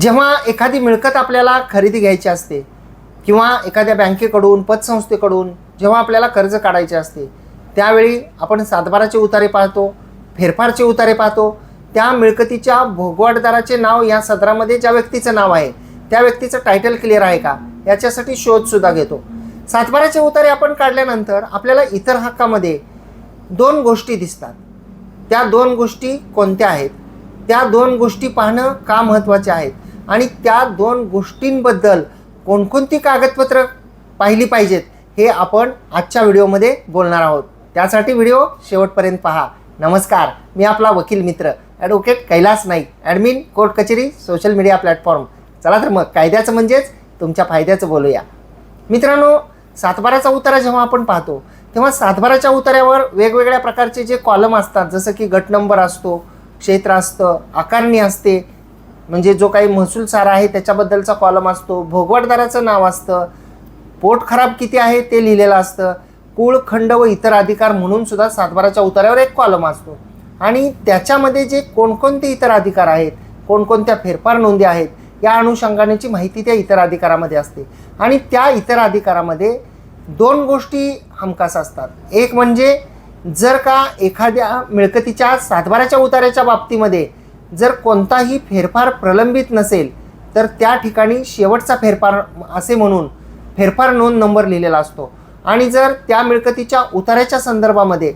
जेव्हा एखादी मिळकत आपल्याला खरेदी घ्यायची असते किंवा एखाद्या बँकेकडून पतसंस्थेकडून जेव्हा आपल्याला कर्ज काढायचे असते त्यावेळी आपण सातबाराचे उतारे पाहतो फेरफारचे उतारे पाहतो. त्या मिळकतीच्या भोगवाटदाराचे नाव या सदरामध्ये ज्या व्यक्तीचं नाव आहे त्या व्यक्तीचं टायटल क्लिअर आहे का? याच्यासाठी शोधसुद्धा घेतो. सातबाराचे उतारे आपण काढल्यानंतर आपल्याला इतर हक्कामध्ये दोन गोष्टी दिसतात. त्या दोन गोष्टी कोणत्या आहेत? त्या दोन गोष्टी पाहणं का महत्त्वाचे आहेत? आणि त्या दोन गोष्टींबद्दल कोणकोणती कागदपत्र पाहिली पाहिजेत हे आपण आजच्या व्हिडिओमध्ये बोलणार आहोत. त्यासाठी व्हिडिओ शेवटपर्यंत पहा. नमस्कार मी आपला वकील मित्र advocate Kailas Naik admin court कचेरी सोशल मीडिया प्लॅटफॉर्म चला तर मग कायद्याचं म्हणजेच तुमच्या फायद्याचं बोलूया. मित्रांनो सातबाराचा उतारा जेव्हा आपण पाहतो तेव्हा सातबाराच्या उतार्यावर वेगवेगळ्या प्रकारचे जे कॉलम असतात जसं की गट नंबर असतो क्षेत्र असतं आकारणी असते म्हणजे जो काही महसूल सारा आहे त्याच्याबद्दलचा कॉलम असतो भोगवटदाराचं नाव असतं पोट खराब किती आहे ते लिहिलेलं असतं कुळ खंड व इतर अधिकार म्हणून सुद्धा सातबाराच्या उतार्यावर एक कॉलम असतो. आणि त्याच्यामध्ये जे कोणकोणते इतर अधिकार आहेत कोणकोणत्या फेरफार नोंदी आहेत या अनुषंगानेची माहिती त्या इतर अधिकारामध्ये असते. आणि त्या इतर अधिकारामध्ये दोन गोष्टी हमखास असतात. एक म्हणजे जर का एखाद्या मिळकतीच्या सातबाराच्या उतार्याच्या बाबतीमध्ये जर कोणताही फेरफार प्रलंबित नसेल तर त्या ठिकाणी शेवटचा फेरफार असे म्हणून फेरफार नोंद नंबर लिहिलेला असतो. आणि जर त्या मिळकतीच्या उताराच्या संदर्भामध्ये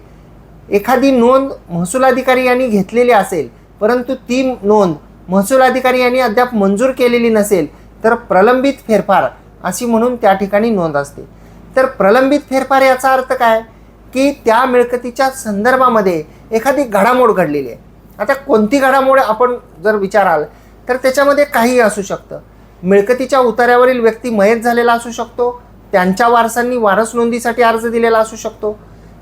एखादी नोंद महसूल अधिकारी यांनी घेतलेली असेल परंतु ती नोंद महसूल अधिकारी यांनी अद्याप मंजूर केलेली नसेल तर प्रलंबित फेरफार अशी म्हणून त्या ठिकाणी नोंद असते. तर प्रलंबित फेरफार याचा अर्थ काय? की त्या मिळकतीच्या संदर्भामध्ये एखादी घडामोड घडलेली आहे. आता कोणती घडामोड आपण जर विचाराल तर त्याच्यामध्ये काहीही असू शकतं. मिळकतीच्या उतार्यावरील व्यक्ती मयत झालेला असू शकतो त्यांच्या वारसांनी वारस नोंदीसाठी अर्ज दिलेला असू शकतो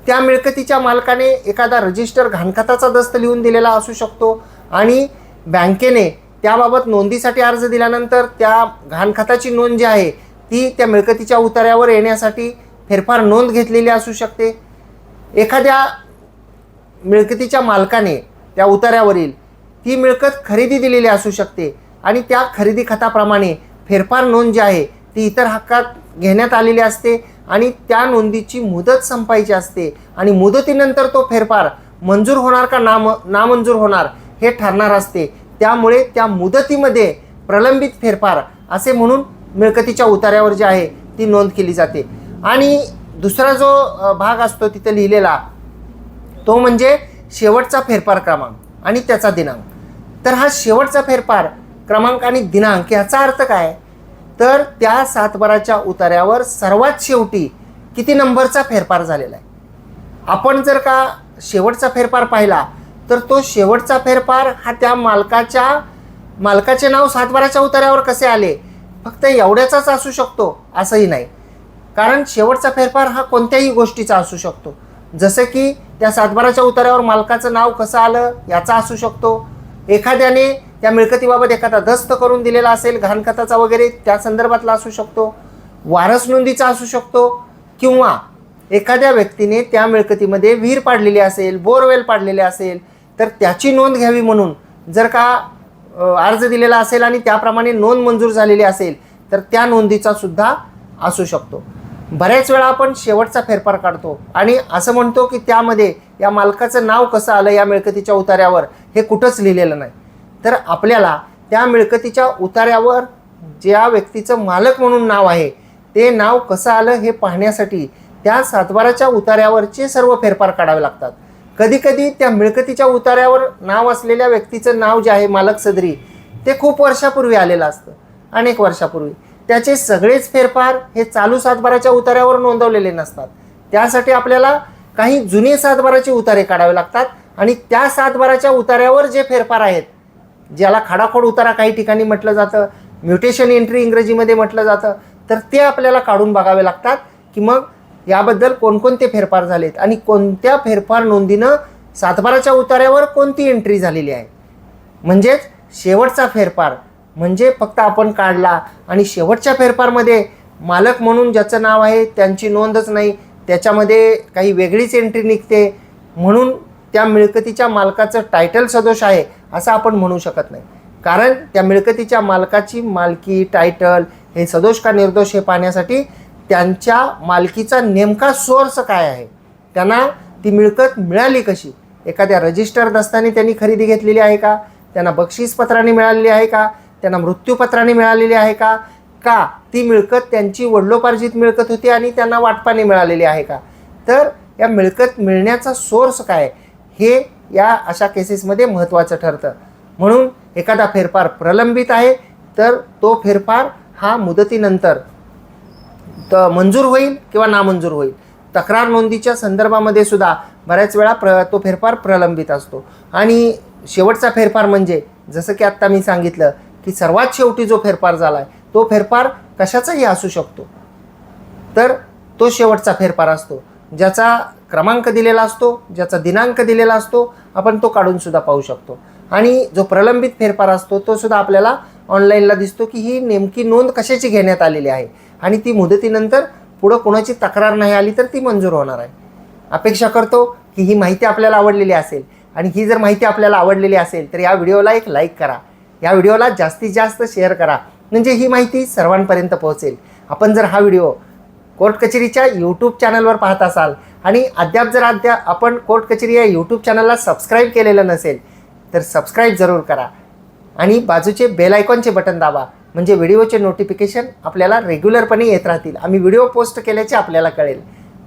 त्या मिळकतीच्या मालकाने एखादा रजिस्टर घाणखताचा दस्त लिहून दिलेला असू शकतो आणि बँकेने त्याबाबत नोंदीसाठी अर्ज दिल्यानंतर त्या घाणखताची नोंद जी आहे ती त्या मिळकतीच्या उतार्यावर येण्यासाठी फेरफार नोंद घेतलेली असू शकते. एखाद्या मिळकतीच्या मालकाने त्या उतार्यावरील ती मिळकत खरेदी दिलेली असू शकते. आणि त्या खरेदी खताप्रमाणे फेरफार नोंद जी आहे ती इतर हक्कात घेण्यात आलेली असते आणि त्या नोंदीची मुदत संपायची असते. आणि मुदतीनंतर तो फेरफार मंजूर होणार का नाम नामंजूर होणार हे ठरणार असते. त्यामुळे त्या मुदतीमध्ये प्रलंबित फेरफार असे म्हणून मिळकतीच्या उतार्यावर जी आहे ती नोंद केली जाते. आणि दुसरा जो भाग असतो तिथे लिहिलेला तो म्हणजे शेवटचा फेरफार क्रमांक आणि त्याचा दिनांक. तर हा शेवटचा फेरफार क्रमांक आणि दिनांक याचा अर्थ काय? तर त्या सातबाराच्या उतार्यावर सर्वात शेवटी किती नंबरचा फेरफार झालेला आहे? आपण जर का शेवटचा फेरफार पाहिला तर तो शेवटचा फेरफार हा त्या मालकाच्या मालकाचे नाव सातबाराच्या उतार्यावर कसे आले? फक्त एवढ्याचाच असू शकतो असंही नाही. कारण शेवटचा फेरफार हा कोणत्याही गोष्टीचा असू शकतो. जसं की त्या सातबाराच्या उतार्यावर मालकाचं नाव कसं आलं याचा असू शकतो. एखाद्याने त्या मिळकतीबाबत एखादा दस्त करून दिलेला असेल घाणखताचा वगैरे त्या संदर्भातला असू शकतो. वारस नोंदीचा असू शकतो किंवा एखाद्या व्यक्तीने त्या मिळकतीमध्ये विहीर पाडलेली असेल बोरवेल पाडलेले असेल तर त्याची नोंद घ्यावी म्हणून जर का अर्ज दिलेला असेल आणि त्याप्रमाणे नोंद मंजूर झालेली असेल तर त्या नोंदीचा सुद्धा असू शकतो. बऱ्याच वेळा आपण शेवटचा फेरफार काढतो. आणि असं म्हणतो की त्यामध्ये या मालकाचं नाव कसं आलं या मिळकतीच्या उतार्यावर हे कुठंच लिहिलेलं नाही. तर आपल्याला त्या मिळकतीच्या उतार्यावर ज्या व्यक्तीचं मालक म्हणून नाव आहे ते नाव कसं आलं हे पाहण्यासाठी त्या सातबाराच्या उतार्यावरचे सर्व फेरफार काढावे लागतात. कधीकधी त्या मिळकतीच्या उतार्यावर नाव असलेल्या व्यक्तीचं नाव जे आहे मालक सदरी ते खूप वर्षापूर्वी आलेलं असतं. अनेक वर्षापूर्वी. त्याचे सगळेच फेरफार हे चालू सातबाराच्या उतार्यावर नोंदवलेले नसतात. त्यासाठी आपल्याला काही जुने सातबाराचे उतारे काढावे लागतात आणि त्या सातबाराच्या उतार्यावर जे फेरफार आहेत ज्याला खाडाखोड उतारा काही ठिकाणी म्हटलं जातं म्युटेशन एंट्री इंग्रजीमध्ये म्हटलं जातं तर ते आपल्याला काढून बघावे लागतात की मग याबद्दल कोणकोणते फेरफार झालेत आणि कोणत्या फेरफार नोंदीनं सातबाराच्या उतार्यावर कोणती एंट्री झालेली आहे. म्हणजेच शेवटचा फेरफार म्हणजे फक्त आपण काढला. आणि शेवटच्या फेरफारमध्ये मालक म्हणून ज्याचं नाव आहे त्यांची नोंदच नाही. त्याच्यामध्ये काही वेगळीच एंट्री निघते. म्हणून त्या मिळकतीच्या मालकाचं टायटल सदोष आहे असं आपण म्हणू शकत नाही. कारण त्या मिळकतीच्या मालकाची मालकी टायटल हे सदोष का निर्दोष हे पाहण्यासाठी त्यांच्या मालकीचा नेमका सोर्स काय आहे? त्यांना ती मिळकत मिळाली कशी? एखाद्या रजिस्टर दस्ताने त्यांनी खरेदी घेतलेली आहे का? त्यांना बक्षीसपत्राने मिळालेली आहे का? त्यांना मृत्यूपत्राने मिळालेली आहे का? का? ती मिळकत त्यांची वडलोपार्जित मिळकत होती आणि त्यांना वाटपाने मिळालेली आहे का? तर या मिळकत मिळण्याचा सोर्स काय? हे या अशा केसेसमध्ये महत्त्वाचं ठरतं. म्हणून एखादा फेरफार प्रलंबित आहे तर तो फेरफार हा मुदतीनंतर त मंजूर होईल किंवा नामंजूर होईल. तक्रार नोंदीच्या संदर्भामध्ये सुद्धा बऱ्याच वेळा प्र तो फेरफार प्रलंबित असतो. आणि शेवटचा फेरफार म्हणजे जसं की आत्ता मी सांगितलं की सर्वात शेवटी जो फेरफार झाला आहे तो फेरफार कशाचाही असू शकतो. तर तो शेवटचा फेरफार असतो. ज्याचा क्रमांक दिलेला असतो ज्याचा दिनांक दिलेला असतो आपण तो काढून सुद्धा पाहू शकतो. आणि जो प्रलंबित फेरफार असतो तो सुद्धा आपल्याला ऑनलाईनला दिसतो की ही नेमकी नोंद कशाची घेण्यात आलेली आहे? आणि ती मुदतीनंतर पुढं कोणाची तक्रार नाही आली तर ती मंजूर होणार आहे. अपेक्षा करतो की ही माहिती आपल्याला आवडलेली असेल. आणि ही जर माहिती आपल्याला आवडलेली असेल तर या व्हिडिओला एक लाईक करा. या व्हिडिओला जास्तीत जास्त शेअर करा. म्हणजे ही माहिती सर्वांपर्यंत पोहोचेल. आपण जर हा व्हिडिओ कोर्ट कचेरीच्या यूट्यूब चॅनलवर पाहत असाल आणि अद्याप जर अद्याप आपण कोर्ट कचेरी या यूट्यूब चॅनलला सबस्क्राईब केलेलं नसेल तर सबस्क्राईब जरूर करा. आणि बाजूचे बेल आयकॉनचे बटन दाबा. म्हणजे व्हिडिओचे नोटिफिकेशन आपल्याला रेग्युलरपणे येत राहतील. आम्ही व्हिडिओ पोस्ट केल्याचे आपल्याला कळेल.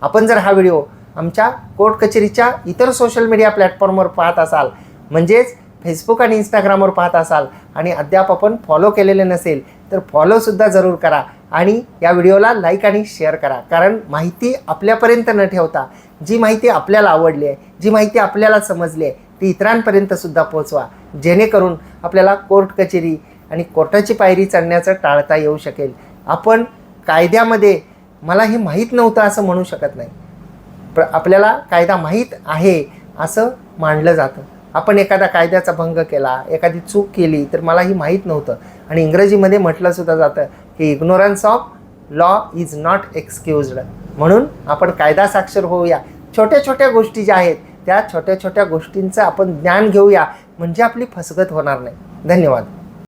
आपण जर हा व्हिडिओ आमच्या कोर्ट कचेरीच्या इतर सोशल मीडिया प्लॅटफॉर्मवर पाहत असाल म्हणजेच फेसबुक आणि इंस्टाग्रामवर पाहत असाल आणि अद्याप आपण फॉलो केलेले नसेल तर फॉलोसुद्धा जरूर करा आणि या व्हिडिओला लाईक आणि शेअर करा. कारण माहिती आपल्यापर्यंत न ठेवता जी माहिती आपल्याला आवडली आहे जी माहिती आपल्याला समजली आहे ती इतरांपर्यंतसुद्धा पोहोचवा. पोचवा जेणेकरून आपल्याला कोर्ट कचेरी आणि कोर्टाची पायरी चढण्याचं टाळता येऊ शकेल. आपण कायद्यामध्ये मला हे माहीत नव्हतं असं म्हणू शकत नाही. प्र आपल्याला कायदा माहीत आहे असं मानलं जातं. आपण एखादा कायद्याचा भंग केला एखादी चूक केली तर मला ही माहीत नव्हतं. आणि इंग्रजीमध्ये म्हटलं सुद्धा जातं की ignorance of law is not excused. म्हणून आपण कायदा साक्षर होऊया. छोट्या छोट्या गोष्टी ज्या आहेत त्या छोट्या छोट्या गोष्टींचं आपण ज्ञान घेऊया. म्हणजे आपली फसगत होणार नाही. धन्यवाद.